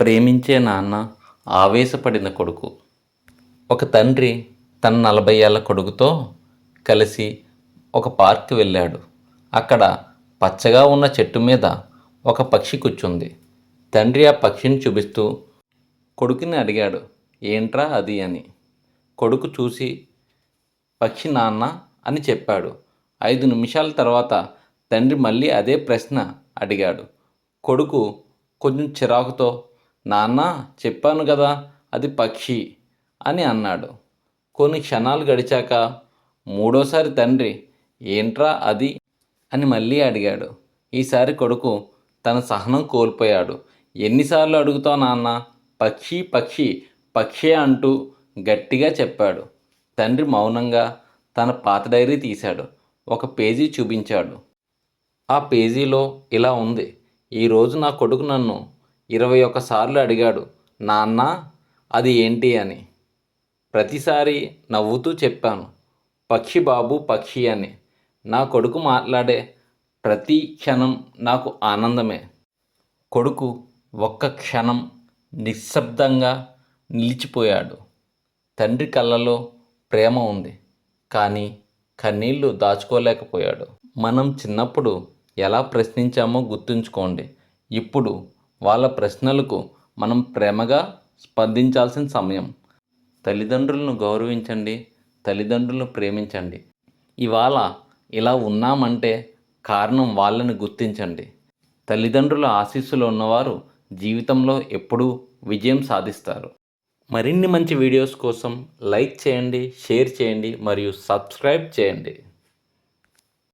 ప్రేమించే నాన్న ఆవేశపడిన కొడుకు. ఒక తండ్రి తన నలభై ఏళ్ళ కొడుకుతో కలిసి ఒక పార్క్ వెళ్ళాడు. అక్కడ పచ్చగా ఉన్న చెట్టు మీద ఒక పక్షి కూర్చుంది. తండ్రి ఆ పక్షిని చూపిస్తూ కొడుకుని అడిగాడు ఏంట్రా అది అని? కొడుకు చూసి పక్షి నాన్న అని చెప్పాడు. ఐదు నిమిషాల తర్వాత తండ్రి మళ్ళీ అదే ప్రశ్న అడిగాడు. కొడుకు కొంచెం చిరాకుతో నాన్న చెప్పాను కదా అది పక్షి అని అన్నాడు. కొన్ని క్షణాలు గడిచాక మూడోసారి తండ్రి ఏంట్రా అది? అని మళ్ళీ అడిగాడు. ఈసారి కొడుకు తన సహనం కోల్పోయాడు. ఎన్నిసార్లు అడుగుతావు నాన్న? పక్షి పక్షి పక్షి అంటూ గట్టిగా చెప్పాడు. తండ్రి మౌనంగా తన పాత డైరీ తీశాడు. ఒక పేజీ చూపించాడు. ఆ పేజీలో ఇలా ఉంది. ఈరోజు నా కొడుకు నన్ను ఇరవై ఒక్కసార్లు అడిగాడు నాన్న అది ఏంటి అని. ప్రతిసారి నవ్వుతూ చెప్పాను పక్షి బాబు పక్షి అని. నా కొడుకు మాట్లాడే ప్రతి క్షణం నాకు ఆనందమే. కొడుకు ఒక్క క్షణం నిశ్శబ్దంగా నిలిచిపోయాడు. తండ్రి కళ్ళలో ప్రేమ ఉంది కానీ కన్నీళ్ళు దాచుకోలేకపోయాడు. మనం చిన్నప్పుడు ఎలా ప్రశ్నించామో గుర్తుంచుకోండి. ఇప్పుడు వాళ్ళ ప్రశ్నలకు మనం ప్రేమగా స్పందించాల్సిన సమయం. తల్లిదండ్రులను గౌరవించండి తల్లిదండ్రులను ప్రేమించండి. ఇవాళ ఇలా ఉన్నామంటే కారణం వాళ్ళని గుర్తించండి. తల్లిదండ్రుల ఆశీస్సులు ఉన్నవారు జీవితంలో ఎప్పుడూ విజయం సాధిస్తారు. మరిన్ని మంచి వీడియోస్ కోసం లైక్ చేయండి షేర్ చేయండి మరియు సబ్స్క్రైబ్ చేయండి.